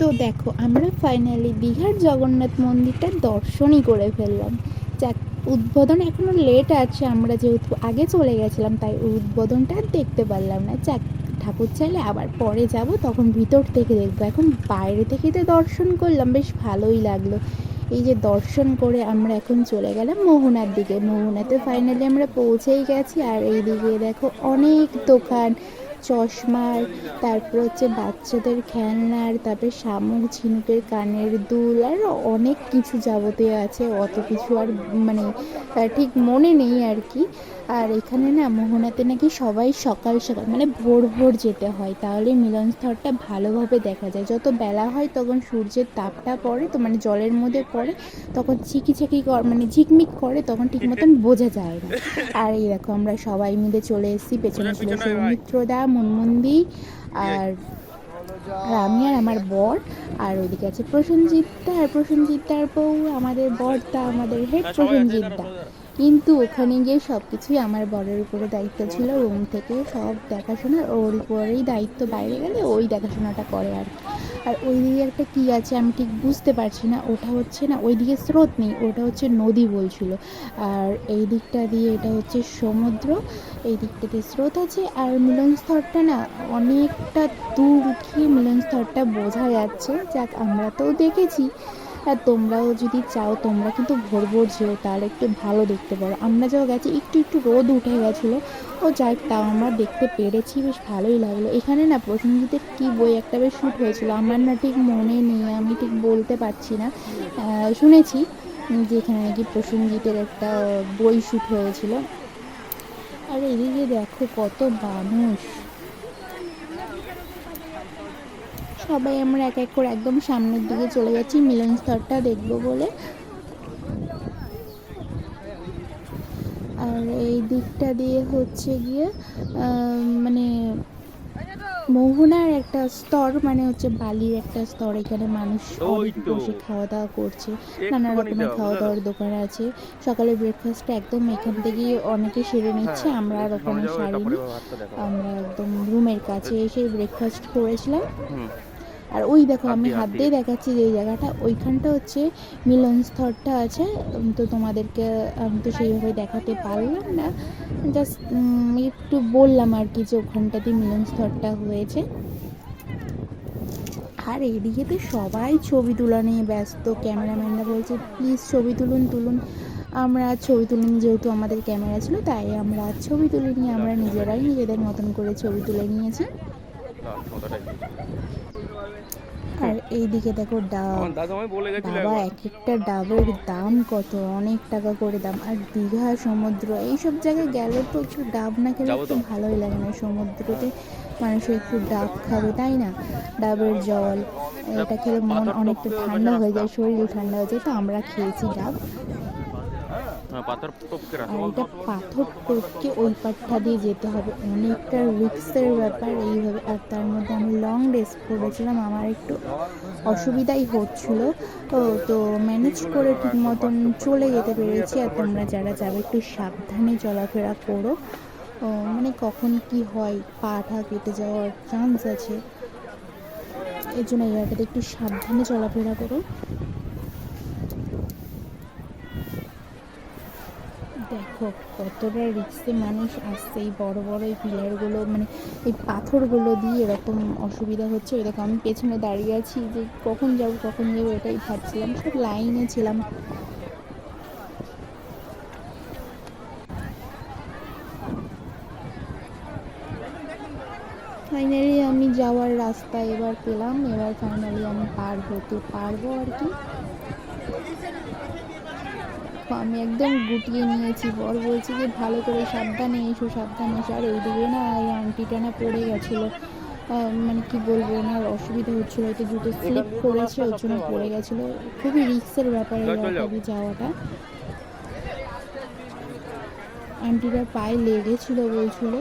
তো দেখো, আমরা ফাইনালি দীঘার জগন্নাথ মন্দিরটা দর্শনই করে ফেললাম। যাক, উদ্বোধন এখনও লেট আছে, আমরা যেহেতু আগে চলে গেছিলাম, তাই উদ্বোধনটা দেখতে পারলাম না। যাক, ঠাকুর চাইলে আবার পরে যাব, তখন ভিতর থেকে দেখব। এখন বাইরে থেকে তো দর্শন করলাম, বেশ ভালোই লাগল। এই যে দর্শন করে আমরা এখন চলে গেলাম মোহনার দিকে। মোহনাতে ফাইনালি আমরা পৌঁছেই গেছি, আর এই দিকে দেখো অনেক দোকান চশমার তারপর হচ্ছে বাচ্চাদের খেলনার তারপরে শামুক ঝিনুকের কানের দুল আর অনেক কিছু যাবতীয় আছে। অত কিছু আর মানে ঠিক মনে নেই আর কি আর এখানে না মোহনাতে নাকি সবাই সকাল সকাল মানে ভোর ভোর যেতে হয়। তাহলে মিলনস্থলটা ভালোভাবে দেখা যায়। যত বেলা হয় তখন সূর্যের তাপটা পড়ে তো মানে জলের মধ্যে পড়ে তখন ঝিকিঝিকি কর মানে ঝিকমিক করে তখন ঠিক মতন বোঝা যায় না। আর এই দেখো আমরা সবাই মিলে চলে এসেছি পেছনে ছিল সৌমিত্রদা মুনমুন্দি আর আর আমি আর আমার বর আর ওইদিকে আছে প্রসেনজিৎদা আর প্রসেনজিৎদার বউ আমাদের বরদা আমাদের হেড প্রসেনজিৎদা কিন্তু ওখানে গিয়ে সব কিছুই আমার বরের উপরে দায়িত্ব ছিল রুম থেকে সব দেখাশোনা ওর উপরেই দায়িত্ব বাইরে গেলে ওই দেখাশোনাটা করে আর কি। আর ওই দিকে একটা কী আছে আমি ঠিক বুঝতে পারছি না। ওটা হচ্ছে না ওই দিকে স্রোত নেই, ওটা হচ্ছে নদী বলছিল। আর এই দিকটা দিয়ে এটা হচ্ছে সমুদ্র, এই দিকটাতে স্রোত আছে। আর মিলনস্থলটা না অনেকটা দূর উঠিয়ে মিলনস্থলটা বোঝা যাচ্ছে। যাক, আমরা তো দেখেছি। আর তোমরাও যদি চাও, তোমরা কিন্তু ভোর ভোর যেও, তাহলে একটু ভালো দেখতে পারো। আমরা যাও গেছি, একটু একটু রোদ উঠে গেছিল। ও যাই তাও আমরা দেখতে পেরেছি, বেশ ভালোই লাগল। এখানে না প্রসেনজিতের কী বই, একটা বেশ শ্যুট হয়েছিল। আমার না ঠিক মনে নেই, আমি ঠিক বলতে পারছি না। শুনেছি যে এখানে নাকি প্রসেনজিতের একটা বই শ্যুট হয়েছিল। আর এদিকে দেখো কত মানুষ। সবাই আমরা এক এক করে একদম সামনের দিকে চলে যাচ্ছি। মিলন স্তরটা দেখব বলে। আর এই দিকটা দিয়ে হচ্ছে গিয়ে মানে মোহনার একটা স্তর মানে হচ্ছে বালির একটা স্তর। এখানে মানুষ অনেক বসে খাওয়া দাওয়া করছে নানা রকমের খাওয়া দাওয়ার দোকান আছে। সকালে ব্রেকফাস্টটা একদম এখান থেকে অনেকে সেরে নিচ্ছে। আমরা আর ওখানে হ্যাঁ, সারিনি। আমরা একদম রুমের কাছে এসে ব্রেকফাস্ট করেছিলাম। আর ওই দেখো আমি হাত দিয়ে দেখাচ্ছি যে এই জায়গাটা। ওইখানটা হচ্ছে মিলন স্তরটা আছে। তো তোমাদেরকে আমি তো সেইভাবে দেখাতে পারলাম না। জাস্ট একটু বললাম আর কি যে ওখানটাতে মিলন স্তরটা হয়েছে। আর এদিকে তো সবাই ছবি তোলা নিয়ে ব্যস্ত। ক্যামেরাম্যানরা বলছে প্লিজ ছবি তুলুন তুলুন। আমরা ছবি তুলিনি যেহেতু আমাদের ক্যামেরা ছিল তাই আমরা ছবি তুলিনি। আমরা নিজেরাই নিজেদের মতন করে ছবি তুলে নিয়েছি। আর এইদিকে দেখো ডাব। বাবা এক একটা ডাবের দাম কত? অনেক টাকা করে দাম। আর দীঘা সমুদ্র এইসব জায়গায় গেলে তো একটু ডাব না খেলে একটু। ভালোই লাগে না। সমুদ্রতে মানুষ একটু ডাব খাবে তাই না? ডাবের জল এটা খেলে মন অনেকটা ঠান্ডা হয়ে যায়। শরীর ঠান্ডা হয়ে যায়। তো আমরা খেয়েছি ডাব হ্যাঁ, পাথর টপকে রাখো। আর এটা পাথর টপকে ওই পাটটা দিয়ে যেতে হবে। অনেকটা রিক্সের ব্যাপার এইভাবে। আর তার মধ্যে আমি লং ড্রেস পরেছিলাম আমার একটু অসুবিধাই হচ্ছিল। তো ম্যানেজ করে ঠিক মতন চলে যেতে পেরেছি। আর তোমরা যারা যাবে, একটু সাবধানে চলাফেরা করো। মানে কখন কি হয় পাটা কেটে যাওয়ার চান্স আছে। এর জন্য এই জায়গাটাতে একটু সাবধানে চলাফেরা করো। দেখো, কতটা রিক্সে মানুষ আসছে। এই বড় বড় এই পিলারগুলো মানে এই পাথরগুলো দিয়ে এরকম অসুবিধা হচ্ছে। ওই দেখো, আমি পেছনে দাঁড়িয়ে আছি যে কখন যাব কখন যাব এটাই ভাবছিলাম। সব লাইনে ছিলাম। ফাইনালি আমি যাওয়ার রাস্তা এবার পেলাম। এবার ফাইনালি আমি পার হতে পারব আর কি? তো আমি একদম গুটিয়ে নিয়েছি। বর বলছি যে ভালো করে সাবধানে এসো সাবধানে এসো। আর এইদিকে না এই আন্টিটা না পড়ে গেছিল। মানে কি বলব ওনার অসুবিধা হচ্ছিল। হয়তো জুতো স্লিপ করেছে ওর জন্য পড়ে গেছিল। খুবই রিক্সের ব্যাপার এই যাওয়াটা। আন্টিটার পায়ে লেগেছিল বলছিল।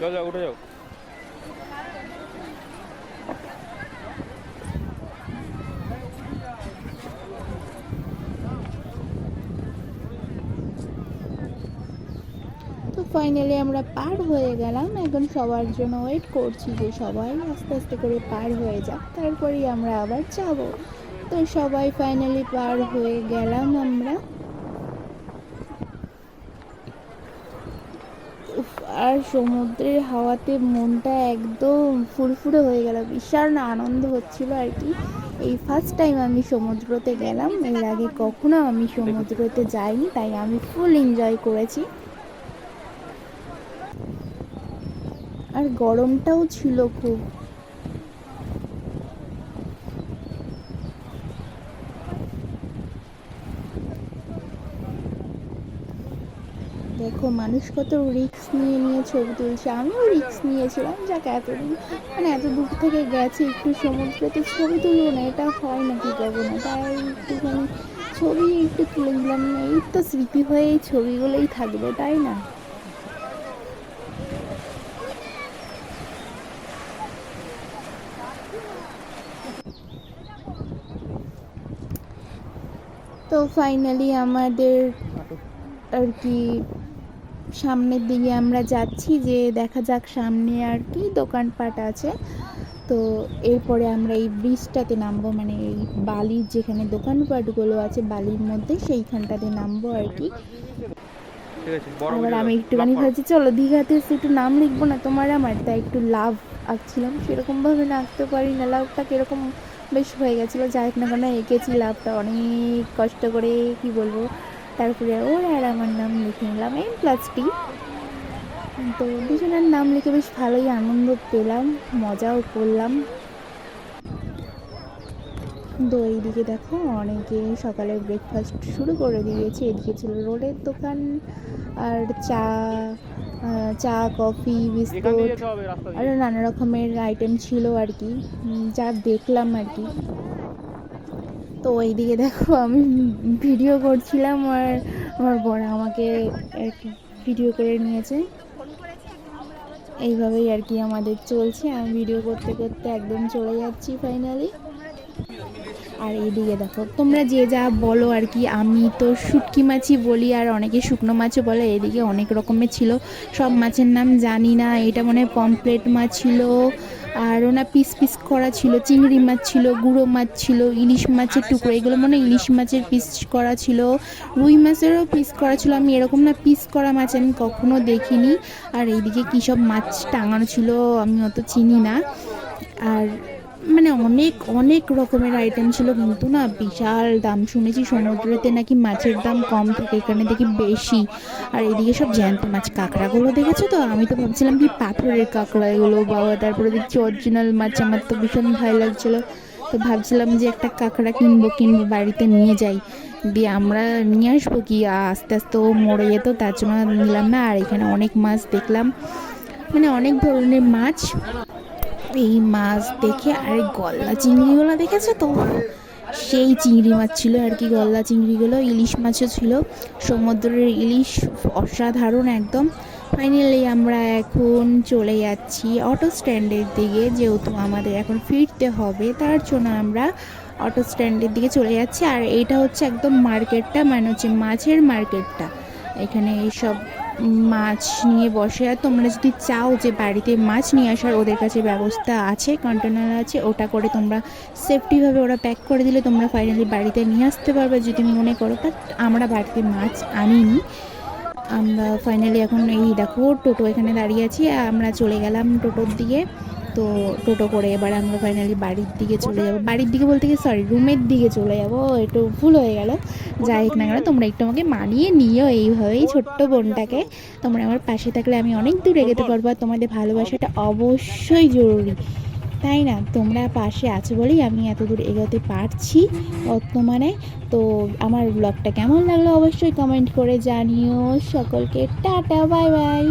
যাও, যাও, উঠে যাও। ফাইনালি আমরা পার হয়ে গেলাম। এখন সবার জন্য ওয়েট করছি যে সবাই আস্তে আস্তে করে পার হয়ে যাক। তারপরেই আমরা আবার যাব। তো সবাই ফাইনালি পার হয়ে গেলাম আমরা। আর সমুদ্রের হাওয়াতে মনটা একদম ফুরফুরে হয়ে গেল। বিশাল আনন্দ হচ্ছিল আর কি। এই ফার্স্ট টাইম আমি সমুদ্রতে গেলাম। এর আগে কখনো আমি সমুদ্রতে যাইনি, তাই আমি ফুল এনজয় করেছি। আর গরমটাও ছিল খুব। দেখো, মানুষ কত রিক্স নিয়ে নিয়ে ছবি তুলছে। আমিও রিক্স নিয়েছিলাম, যাক এতদিন মানে এত দূর থেকে গেছে, একটু সমুদ্রতে ছবি তুলবো না, এটা হয় নাকি না তাই একটুখানি ছবি একটু তুলে দিলাম না এই তো স্মৃতি হয়ে এই ছবিগুলোই থাকবে, তাই না? ফাইনালি আমাদের আর কি সামনের দিকে আমরা যাচ্ছি যে দেখা যাক সামনে আর কি দোকানপাট আছে তো এরপরে আমরা এই ব্রিজটাতে নামবো মানে এই বালির যেখানে দোকানপাটগুলো আছে বালির মধ্যে সেইখানটাতে নামবো আর কি আবার আমি। একটুখানি ভাবছি চলো দীঘাতে এসে একটু নাম লিখব না তোমার আমার তাই একটু লাভ আঁকছিলাম সেরকমভাবে না আঁকতে পারি না লাভটা কীরকম বেশ হয়ে গেছিল, যাই হোক না কেন এঁকেছি লাভটা, অনেক কষ্ট করে, কি বলব? তারপরে ওর আর আমার নাম লিখে নিলাম এম প্লাস টি তো দুজনের নাম লিখে বেশ ভালোই আনন্দ পেলাম, মজাও করলাম। তো এইদিকে দেখো, অনেকে সকালে ব্রেকফাস্ট শুরু করে দিয়েছে, এদিকে ছিল রোলের দোকান, আর চা চা কফি বিস্কুট। আরও নানা রকমের আইটেম ছিল আর কি। যা দেখলাম আর কি। তো এইদিকে দেখো আমি ভিডিও করছিলাম আর আমার বড় আমাকে আর কি ভিডিও করে নিয়েছে। এইভাবেই আর কি আমাদের চলছে। আমি ভিডিও করতে করতে একদম চলে যাচ্ছি ফাইনালি আর এইদিকে দেখো, তোমরা যে যা বলো আর কি, আমি তো শুটকি মাছই বলি আর অনেকে শুকনো মাছও বলে, এদিকে অনেক রকমের ছিল। সব মাছের নাম জানি না, এটা মনে হয় পমপ্লেট মাছ ছিল, আর ওনা পিস পিস করা ছিল, চিংড়ি মাছ ছিল, গুঁড়ো মাছ ছিল, ইলিশ মাছের টুকরো, এগুলো মনে হয় ইলিশ মাছের পিস করা ছিল। রুই মাছেরও পিস করা ছিল, আমি এরকম না পিস করা মাছ আমি কখনো দেখিনি। আর এইদিকে কী সব মাছ টাঙানো ছিল, আমি অত চিনি না। আর মানে অনেক অনেক রকমের আইটেম ছিল কিন্তু না বিশাল দাম শুনেছি সমুদ্রেতে নাকি মাছের দাম কম থাকে, এখানে দেখি বেশি। আর এদিকে সব জ্যান্ত মাছ, কাঁকড়াগুলো দেখেছ তো? আমি তো ভাবছিলাম কি পাথরের কাঁকড়া এগুলো বাবা তারপরে দেখছি অরিজিনাল মাছ, আমার তো ভীষণ ভয় লাগছিল। তো ভাবছিলাম যে একটা কাঁকড়া কিনবো কিনবো, বাড়িতে নিয়ে যাই। দিয়ে আমরা নিয়ে আসব কি? আস্তে আস্তে ও মরে যেত, তার জন্য নিলাম না। আর এখানে অনেক মাছ দেখলাম। মানে অনেক ধরনের মাছ। এই মাছ দেখে, আর গলদা চিংড়িগুলো দেখেছ তো? সেই চিংড়ি মাছ ছিল আর কি, গলদা চিংড়িগুলো, ইলিশ মাছও ছিল। সমুদ্রের ইলিশ অসাধারণ একদম। ফাইনালি আমরা এখন চলে যাচ্ছি অটো স্ট্যান্ডের দিকে, যেহেতু আমাদের এখন ফিরতে হবে, তার জন্য আমরা অটো স্ট্যান্ডের দিকে চলে যাচ্ছি। আর এইটা হচ্ছে একদম মার্কেটটা মানে হচ্ছে মাছের মার্কেটটা এখানে এইসব মাছ নিয়ে বসে। আর তোমরা যদি চাও যে বাড়িতে মাছ নিয়ে আসার ওদের কাছে ব্যবস্থা আছে কন্টেনার আছে, ওটা করে তোমরা সেফটিভাবে ওরা প্যাক করে দিলে তোমরা ফাইনালি বাড়িতে নিয়ে আসতে পারবে। যদি মনে করো বাট আমরা বাড়িতে মাছ আনিনি। আমরা ফাইনালি এখন এই দেখো টোটো এখানে দাঁড়িয়ে আছি। আমরা চলে গেলাম টোটোর দিকে। তো টোটো করে এবার আমরা ফাইনালি বাড়ির দিকে চলে যাব। বাড়ির দিকে বলতে গিয়ে সরি রুমের দিকে চলে যাব। একটু ভুল হয়ে গেল। যাই হোক না কেন, তোমরা একটু আমাকে মানিয়ে নিও এইভাবেই ছোট্ট বোনটাকে। তোমরা আমার পাশে থাকলে আমি অনেক দূর এগোতে পারব আর তোমাদের ভালোবাসাটা অবশ্যই জরুরি। তাই না? তোমরা পাশে আছো বলেই আমি এত দূর এগোতে পারছি বর্তমানে। তো আমার ব্লগটা কেমন লাগল অবশ্যই কমেন্ট করে জানিও। সকলকে টাটা বাই বাই